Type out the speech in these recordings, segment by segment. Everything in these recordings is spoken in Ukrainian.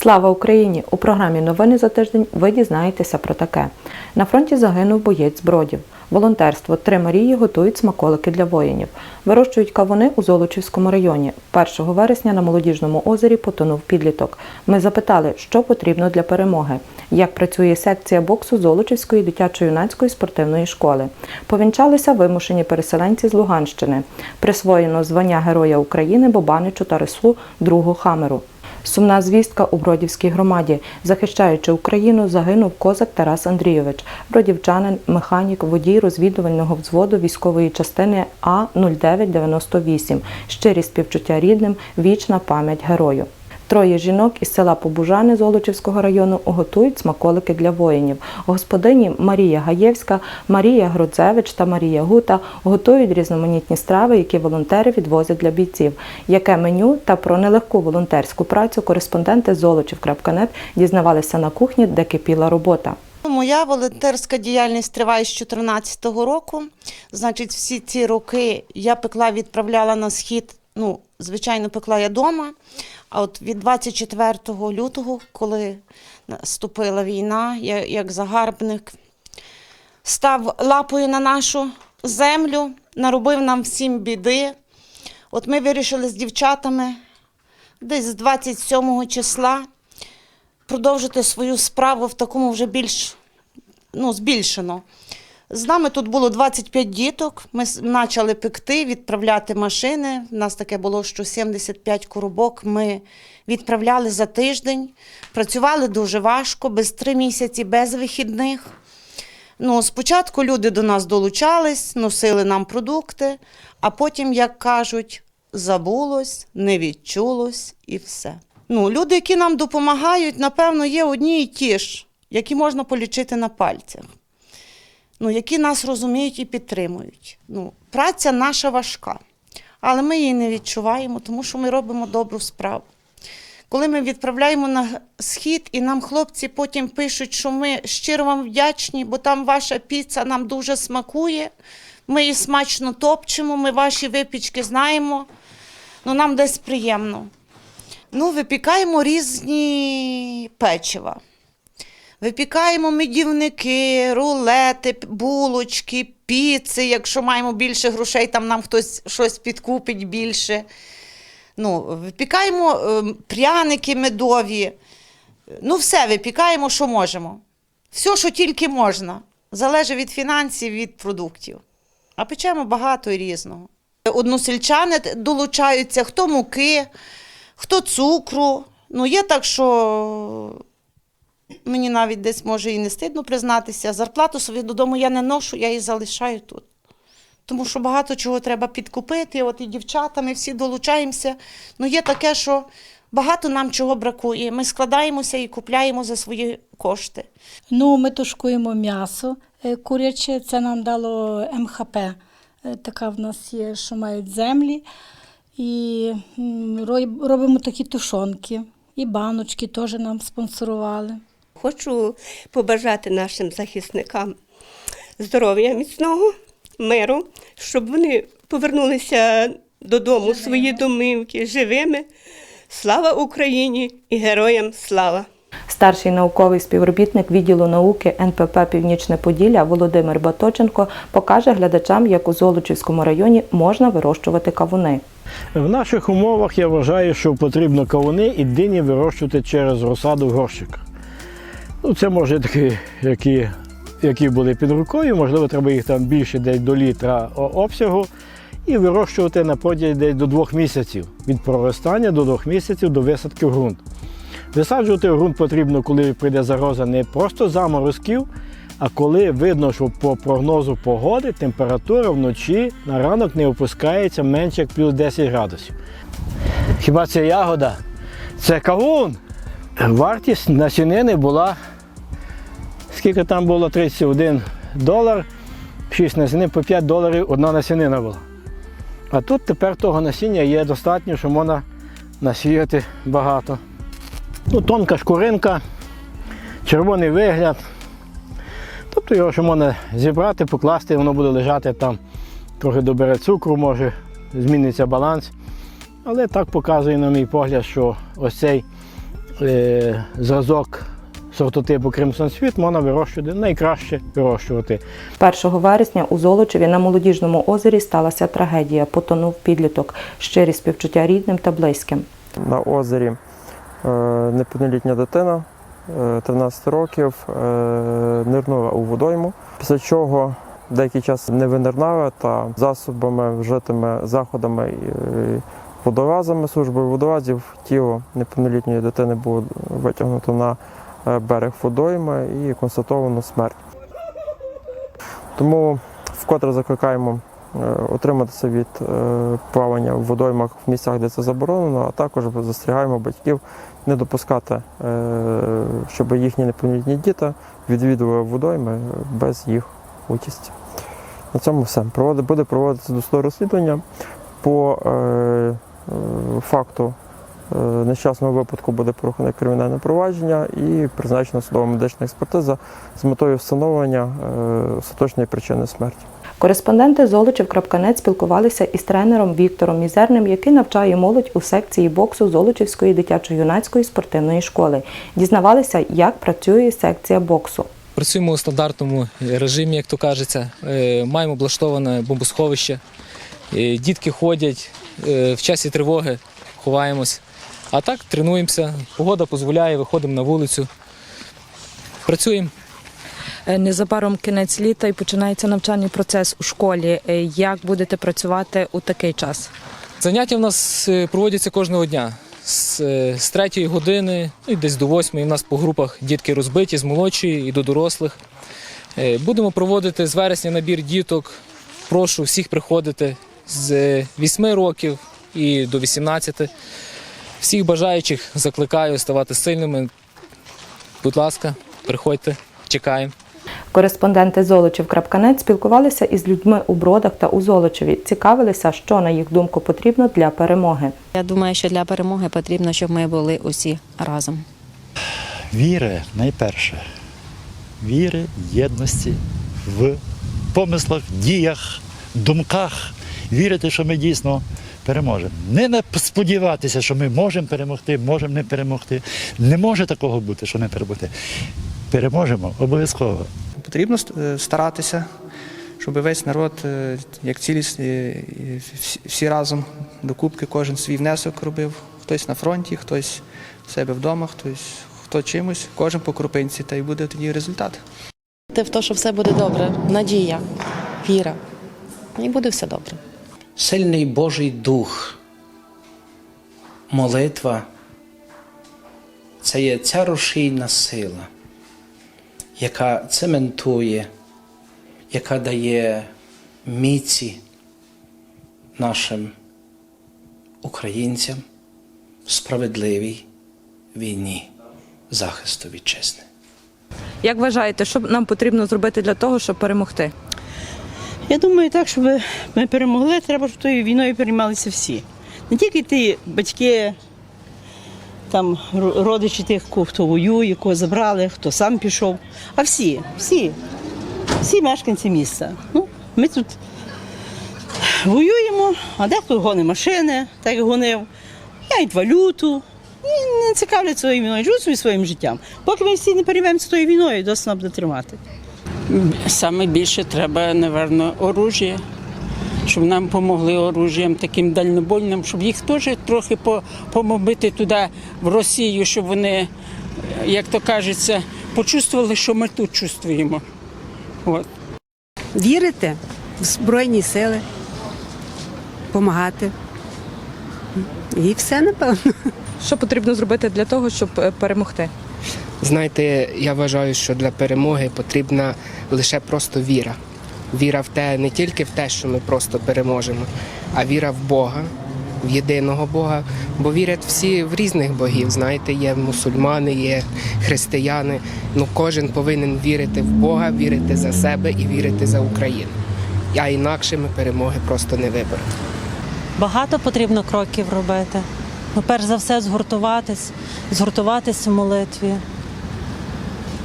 Слава Україні! У програмі Новини за тиждень ви дізнаєтеся про таке. На фронті загинув боєць з бродів. Волонтерство Три Марії готують смаколики для воїнів. Вирощують кавуни у Золочівському районі. 1 вересня на молодіжному озері потонув підліток. Ми запитали, що потрібно для перемоги, як працює секція боксу Золочівської дитячо-юнацької спортивної школи. Повінчалися вимушені переселенці з Луганщини. Присвоєно звання Героя України Бобаничу Тарасу другу Хамеру. Сумна звістка у Бродівській громаді. Захищаючи Україну, загинув козак Тарас Андрійович, бродівчанин, механік, водій розвідувального взводу військової частини А 0998. Щирі співчуття рідним, вічна пам'ять герою. Троє жінок із села Побужани Золочівського району готують смаколики для воїнів. Господині Марія Гаєвська, Марія Гродзевич та Марія Гута готують різноманітні страви, які волонтери відвозять для бійців. Яке меню та про нелегку волонтерську працю кореспонденти Золочів.нет дізнавалися на кухні, де кипіла робота. Моя волонтерська діяльність триває з 2014 року. Значить, всі ці роки я пекла, відправляла на схід. Ну, звичайно, пекла я вдома. А от від 24 лютого, коли наступила війна, я як загарбник став лапою на нашу землю, наробив нам всім біди. От ми вирішили з дівчатами десь з 27 числа продовжити свою справу в такому вже більш ну, збільшено. З нами тут було 25 діток. Ми почали пекти, відправляти машини. У нас таке було, що 75 коробок ми відправляли за тиждень. Працювали дуже важко, без три місяці, без вихідних. Ну, спочатку люди до нас долучались, носили нам продукти, а потім, як кажуть, забулось, не відчулось і все. Ну, люди, які нам допомагають, напевно, є одні і ті ж, які можна полічити на пальцях. Ну, які нас розуміють і підтримують. Ну, праця наша важка, але ми її не відчуваємо, тому що ми робимо добру справу. Коли ми відправляємо на схід, і нам хлопці потім пишуть, що ми щиро вам вдячні, бо там ваша піца нам дуже смакує. Ми її смачно топчемо, ми ваші випічки знаємо. Ну, нам десь приємно. Ну, випікаємо різні печива. Випікаємо медівники, рулети, булочки, піци. Якщо маємо більше грошей, там нам хтось щось підкупить більше. Ну, випікаємо е, пряники медові. Ну, все випікаємо, що можемо. Все, що тільки можна. Залежить від фінансів, від продуктів. А печемо багато і різного. Односельчани долучаються, хто муки, хто цукру. Ну, є так, що мені навіть десь може і не стидно признатися. Зарплату собі додому я не ношу, я її залишаю тут. Тому що багато чого треба підкупити. От і дівчата, ми всі долучаємося. Ну, є таке, що багато нам чого бракує. Ми складаємося і купляємо за свої кошти. Ну, ми тушкуємо м'ясо е, куряче, це нам дало МХП. Е, Така в нас є, що мають землі. І робимо такі тушонки. І баночки теж нам спонсорували. Хочу побажати нашим захисникам здоров'я міцного, миру, щоб вони повернулися додому, в свої домівки живими. Слава Україні і героям слава! Старший науковий співробітник відділу науки НПП Північне Поділля Володимир Баточенко покаже глядачам, як у Золочівському районі можна вирощувати кавуни. В наших умовах я вважаю, що потрібно кавуни і дині вирощувати через розсаду в горщиках. Ну, це може такі, які, які були під рукою, можливо, треба їх там більше десь до літра обсягу. І вирощувати на поділі десь до двох місяців. Від проростання до двох місяців до висадки в ґрунт. Висаджувати в ґрунт потрібно, коли прийде загроза не просто заморозків, а коли видно, що по прогнозу погоди температура вночі на ранок не опускається менше як плюс 10 градусів. Хіба це ягода? Це кавун. Вартість насінини була, скільки там було 31 долар, 6 насінин по 5 доларів одна насінина була. А тут тепер того насіння є достатньо, що можна насіяти багато. Ну, тонка шкуринка, червоний вигляд. Тобто його ще можна зібрати, покласти, воно буде лежати там, трохи добере цукру, може зміниться баланс. Але так показує, на мій погляд, що ось цей е, зразок сортотипу Кримсон Світ можна вирощувати найкраще вирощувати. 1 вересня у Золочеві на молодіжному озері сталася трагедія. Потонув підліток. Щирі співчуття рідним та близьким. на озері е, неповнолітня дитина е, 13 років е, нирнула у водойму, після чого деякий час не винирнала та засобами, вжитими заходами і е, водолазами службою водолазів тіло неповнолітньої дитини було витягнуто на е, берег водойми і констатовано смерть. Тому вкотре закликаємо е, отриматися від е, плавання в водоймах в місцях, де це заборонено, а також застерігаємо батьків не допускати, е, щоб їхні неповнолітні діти відвідували водойми без їх участі. На цьому все. Буде проводитися досудове розслідування по е, е, факту е, нещасного випадку буде порухане кримінальне провадження і призначена судова медична експертиза з метою встановлення е, остаточної причини смерті. Кореспонденти Золочів.нет спілкувалися із тренером Віктором Мізерним, який навчає молодь у секції боксу Золочівської дитячо-юнацької спортивної школи. Дізнавалися, як працює секція боксу. Працюємо у стандартному режимі, як то кажеться. Е, Маємо облаштоване бомбосховище. Е, Дітки ходять е, в часі тривоги, ховаємось. А так тренуємося. Погода дозволяє, виходимо на вулицю. Працюємо. Е, Незабаром кінець літа і починається навчальний процес у школі. Е, Як будете працювати у такий час? Заняття в нас е, проводяться кожного дня. З, 3 години ну, і десь до 8 у нас по групах дітки розбиті з молодшої і до дорослих. Будемо проводити з вересня набір діток. Прошу всіх приходити з 8 років і до 18. Всіх бажаючих закликаю ставати сильними. Будь ласка, приходьте, чекаємо. Кореспонденти Золочів.нет спілкувалися із людьми у Бродах та у Золочеві. Цікавилися, що на їх думку потрібно для перемоги. Я думаю, що для перемоги потрібно, щоб ми були усі разом. Віри найперше. Віри, єдності в помислах, діях, думках. Вірити, що ми дійсно переможемо. Не сподіватися, що ми можемо перемогти, можемо не перемогти. Не може такого бути, що не перемогти. Переможемо обов'язково. Потрібно е, старатися, щоб весь народ, е, як цілість, е, всі- разом до кубки кожен свій внесок робив. Хтось на фронті, хтось в себе вдома, хтось хто чимось, кожен по крупинці, та й буде тоді результат. Ти в те, що все буде добре, надія, віра. І буде все добре. Сильний Божий Дух, молитва це є ця рушійна сила, яка цементує, яка дає міці нашим українцям в справедливій війні захисту вітчизни. Як вважаєте, що нам потрібно зробити для того, щоб перемогти? Я думаю, так, щоб ми перемогли, треба, щоб тою війною переймалися всі. Не тільки ті батьки, там родичі тих, хто воює, кого забрали, хто сам пішов, а всі, всі, всі мешканці міста. Ну, ми тут воюємо, а дехто гонить машини, так як гонив, яють валюту. І не цікавляться своєю війною, живуть своїм життям. Поки ми всі не переймемося тою війною, досить нам буде тримати. Саме більше треба, напевно, оружія, щоб нам допомогли оружієм таким дальнобойним, щоб їх теж трохи помобити туди, в Росію, щоб вони, як то кажеться, почувствували, що ми тут чувствуємо. От. Вірити в Збройні сили, допомагати. І все, напевно. Що потрібно зробити для того, щоб е, перемогти? Знаєте, я вважаю, що для перемоги потрібна лише просто віра. Віра в те, не тільки в те, що ми просто переможемо, а віра в Бога, в єдиного Бога. Бо вірять всі в різних богів. Знаєте, є мусульмани, є християни. Ну кожен повинен вірити в Бога, вірити за себе і вірити за Україну. А інакше ми перемоги просто не виберемо. Багато потрібно кроків робити. Ну, перш за все, згуртуватись, згуртуватись в молитві,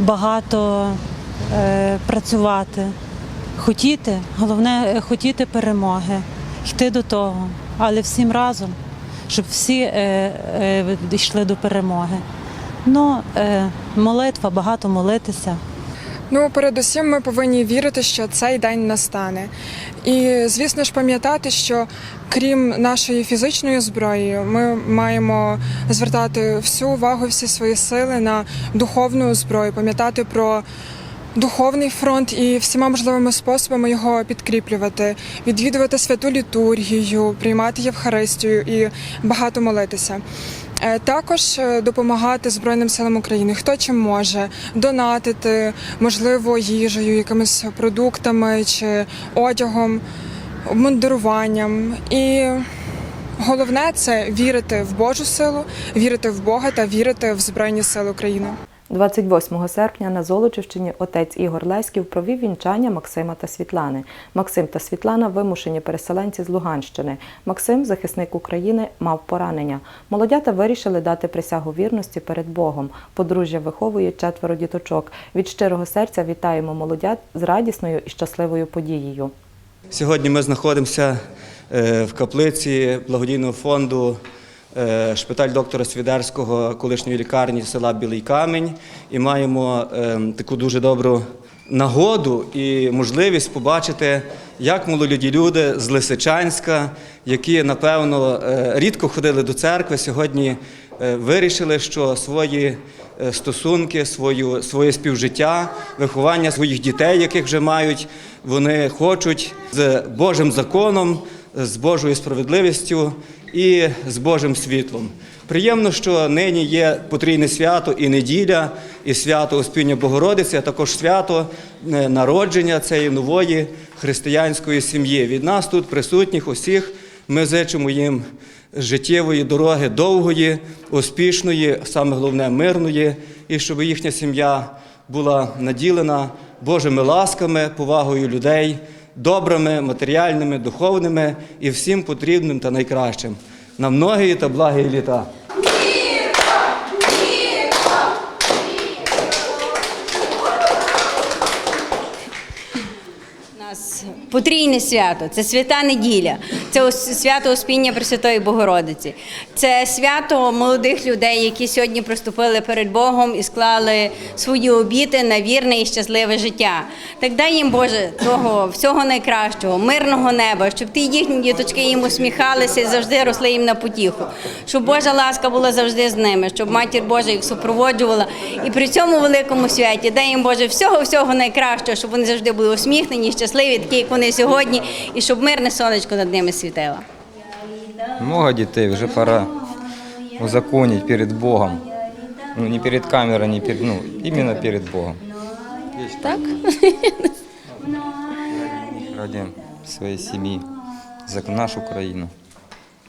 багато е, працювати, хотіти, головне е, хотіти перемоги, йти до того, але всім разом, щоб всі е, е, йшли до перемоги. Ну, е, молитва, багато молитися. Ну, передусім, ми повинні вірити, що цей день настане. І, звісно ж, пам'ятати, що крім нашої фізичної зброї, ми маємо звертати всю увагу, всі свої сили на духовну зброю, пам'ятати про духовний фронт і всіма можливими способами його підкріплювати, відвідувати святу літургію, приймати Євхаристію і багато молитися. Е, Також е, допомагати Збройним силам України, хто чим може, донатити, можливо, їжею, якимись продуктами чи одягом, обмундируванням. І головне це вірити в Божу силу, вірити в Бога та вірити в Збройні Сили України. 28 серпня на Золочівщині отець Ігор Леськів провів вінчання Максима та Світлани. Максим та Світлана вимушені переселенці з Луганщини. Максим, захисник України, мав поранення. Молодята вирішили дати присягу вірності перед Богом. Подружжя виховує четверо діточок. Від щирого серця вітаємо молодят з радісною і щасливою подією. Сьогодні ми знаходимося е, в каплиці благодійного фонду шпиталь доктора Свідерського колишньої лікарні села Білий Камінь. І маємо е, таку дуже добру нагоду і можливість побачити, як молоді люди з Лисичанська, які напевно е, рідко ходили до церкви, сьогодні е, вирішили, що свої е, стосунки, свою, своє співжиття, виховання своїх дітей, яких вже мають, вони хочуть з Божим законом, з Божою справедливістю і з Божим світлом. Приємно, що нині є потрійне свято і неділя, і свято Успіння Богородиці, а також свято е, народження цієї нової християнської сім'ї. Від нас тут присутніх усіх ми зичимо їм життєвої дороги довгої, успішної, саме головне мирної, і щоб їхня сім'я була наділена Божими ласками, повагою людей, добрими, матеріальними, духовними і всім потрібним та найкращим. На многії та благі літа. нас потрійне свято, це свята неділя, це свято Успіння Пресвятої Богородиці. Це свято молодих людей, які сьогодні приступили перед Богом і склали свої обіти на вірне і щасливе життя. Так дай їм Боже того всього найкращого, мирного неба, щоб ті їхні діточки їм усміхалися і завжди росли їм на потіху. Щоб Божа ласка була завжди з ними, щоб матір Божа їх супроводжувала. І при цьому великому святі дай їм Боже всього всього найкращого, щоб вони завжди були усміхнені, щасливі, такі як вони сьогодні, і щоб мирне сонечко над ними світило. Много дітей вже пора узаконити перед Богом. Ну, не перед камерою, не перед, ну, іменно перед Богом. Так? Ради своєї сім'ї за нашу країну.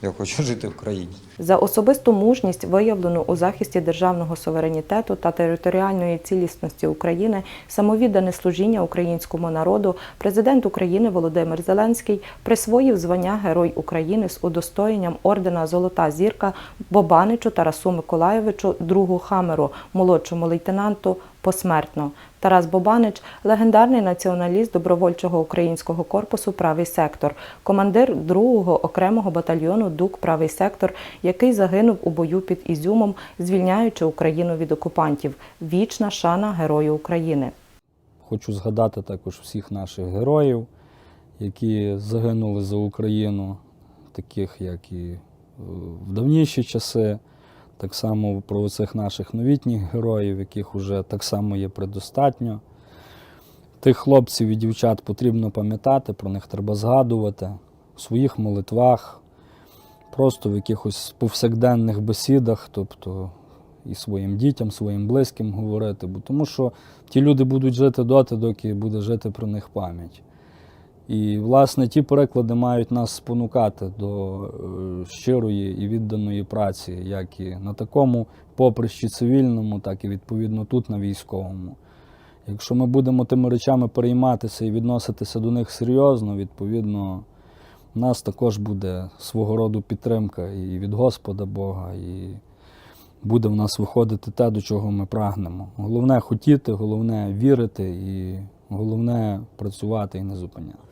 Я хочу жити в країні. За особисту мужність, виявлену у захисті державного суверенітету та територіальної цілісності України, самовіддане служіння українському народу, президент України Володимир Зеленський присвоїв звання Герой України з удостоєнням ордена Золота зірка Бобаничу Тарасу Миколаєвичу, другу хамеру, молодшому лейтенанту посмертно. Тарас Бобанич легендарний націоналіст добровольчого українського корпусу Правий сектор, командир 2-го окремого батальйону ДУК Правий сектор, який загинув у бою під Ізюмом, звільняючи Україну від окупантів. Вічна шана Герою України. Хочу згадати також всіх наших героїв, які загинули за Україну, таких як і е, в давніші часи, так само про цих наших новітніх героїв, яких вже так само є предостатньо. Тих хлопців і дівчат потрібно пам'ятати, про них треба згадувати в своїх молитвах, просто в якихось повсякденних бесідах, тобто і своїм дітям, своїм близьким говорити, бо тому що ті люди будуть жити доти, доки буде жити про них пам'ять. І, власне, ті переклади мають нас спонукати до е, щирої і відданої праці, як і на такому поприщі цивільному, так і відповідно тут на військовому. Якщо ми будемо тими речами перейматися і відноситися до них серйозно, відповідно, в нас також буде свого роду підтримка і від Господа Бога, і буде в нас виходити те, до чого ми прагнемо. Головне хотіти, головне вірити і головне працювати і не зупиняти.